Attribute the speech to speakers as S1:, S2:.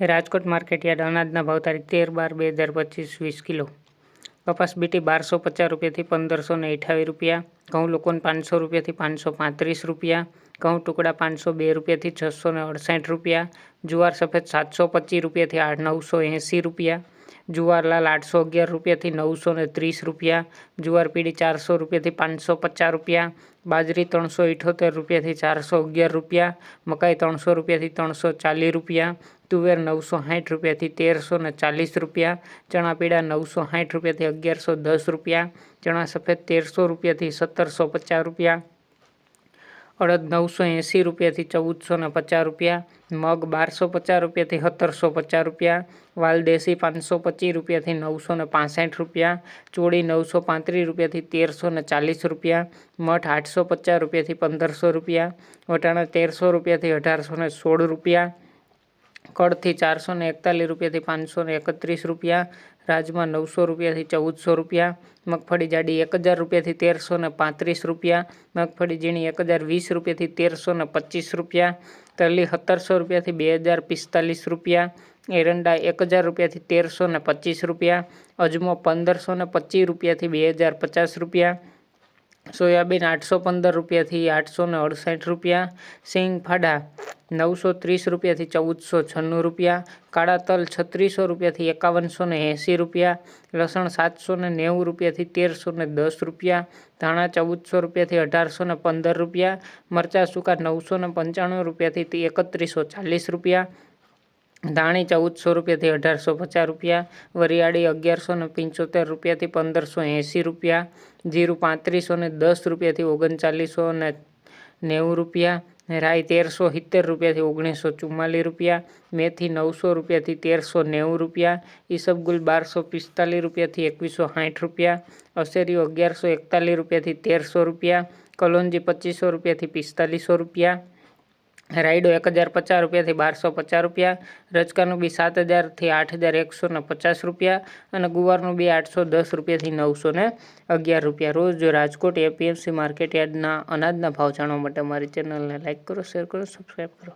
S1: Rajkot market yard અનાજના ભાવ તારીખ તેર બાર બે હજાર પચીસ વીસ કિલો. કપાસ બીટી બારસો પચાસ રૂપિયાથી પંદરસો ને અઠાવીસ રૂપિયા. ઘઉં લોકોને પાંચસો રૂપિયાથી પાંચસો પાંત્રીસ રૂપિયા. ઘઉં ટુકડા પાંચસો બે રૂપિયાથી છસો ને અડસાઠ રૂપિયા. જુવાર સફેદ સાતસો પચીસ રૂપિયાથી આઠ નવસો એંસી રૂપિયા. જુવારલાલ આઠસો અગિયાર રૂપિયાથી નવસો ને ત્રીસ રૂપિયા જુવાર પીળી ચારસો રૂપિયાથી પાંચસો પચાસ રૂપિયા, બાજરી ત્રણસો ઇઠોતેર રૂપિયાથી ચારસો અગિયાર રૂપિયા, મકાઈ ત્રણસો રૂપિયાથી ત્રણસો ચાલીસ રૂપિયા, તુવેર નવસો સાઠ રૂપિયાથી તેરસો ને ચાલીસ રૂપિયા ચણા પીળા નવસો સાઠ રૂપિયાથી અગિયારસો દસ રૂપિયા, ચણા સફેદ તેરસો રૂપિયાથી સત્તરસો પચાસ રૂપિયા અડદ નવસો એંસી રૂપિયાથી ચૌદસો ને પચાસ રૂપિયા, મગ બારસો પચાસ રૂપિયાથી સત્તરસો પચાસ રૂપિયા, વાલદેશી પાંચસો પચીસ રૂપિયાથી નવસો ને પાસઠ રૂપિયા, ચોળી નવસો પાંત્રીસ રૂપિયાથી તેરસો ને ચાલીસ રૂપિયા, મઠ આઠસો પચાસ રૂપિયાથી પંદરસો રૂપિયા, વટાણા તેરસો રૂપિયાથી અઢારસો ને સોળ રૂપિયા કડથી ચારસો ને એકતાલીસ રૂપિયાથી પાંચસો ને એકત્રીસ રૂપિયા, રાજમાં નવસો રૂપિયાથી ચૌદસો રૂપિયા, મગફળી જાડી એક હજાર રૂપિયાથી તેરસો ને પાંત્રીસ રૂપિયા, મગફળી ઝીણી એક હજાર વીસ રૂપિયાથી તેરસો ને પચીસ રૂપિયા તલી સત્તરસો રૂપિયાથી બે હજાર પિસ્તાલીસ રૂપિયા, એરંડા એક હજાર રૂપિયાથી તેરસો ને પચીસ રૂપિયા, અજમો પંદરસો ને પચીસ રૂપિયાથી બે હજાર પચાસ રૂપિયા, સોયાબીન આઠસો પંદર રૂપિયાથી આઠસો ને અડસઠ રૂપિયા સિંગ ફાડા નવસો ત્રીસ રૂપિયાથી ચૌદસો છન્નું રૂપિયા, કાળા તલ છત્રીસો રૂપિયાથી એકાવનસો ને એંસી રૂપિયા, લસણ સાતસો ને નેવું રૂપિયાથી તેરસો ને દસ રૂપિયા, ધાણા ચૌદસો રૂપિયાથી અઢારસો ને પંદર રૂપિયા, મરચાં સૂકા નવસો ને પંચાણું રૂપિયાથી એકત્રીસો ચાલીસ રૂપિયા, ધાણી ચૌદસો રૂપિયાથી અઢારસો પચાસ રૂપિયા, વરિયાળી અગિયારસો ને પંચોતેર રૂપિયાથી પંદરસો એંસી રૂપિયા, જીરું પાંત્રીસો ને દસ રૂપિયાથી ઓગણચાલીસો ને નેવું રૂપિયા રાઈ તેરસો સિત્તેર રૂપિયાથી ઓગણીસો ચુમ્માલીસ રૂપિયા, મેથી નવસો રૂપિયાથી તેરસો નેવું રૂપિયા, ઈસબગુલ બારસો પિસ્તાલીસ રૂપિયાથી એકવીસો સાઠ રૂપિયા, અસેરીઓ અગિયારસો એકતાલીસ રૂપિયાથી તેરસો રૂપિયા, કલોંજી પચીસો રૂપિયાથી પિસ્તાલીસો રૂપિયા રાયડો એક હજાર પચાસ રૂપિયાથી બારસો પચાસ રૂપિયા રચકાનું બી સાત હજારથી આઠ હજાર એકસો ને પચાસ રૂપિયા અને ગુવારનું બી આઠસો દસ રૂપિયાથી નવસો ને અગિયાર રૂપિયા. રોજ રાજકોટ એપીએમસી માર્કેટ યાર્ડના અનાજના ભાવ જાણવા માટે અમારી ચેનલને લાઇક કરો, શેર કરો, સબસ્ક્રાઈબ કરો.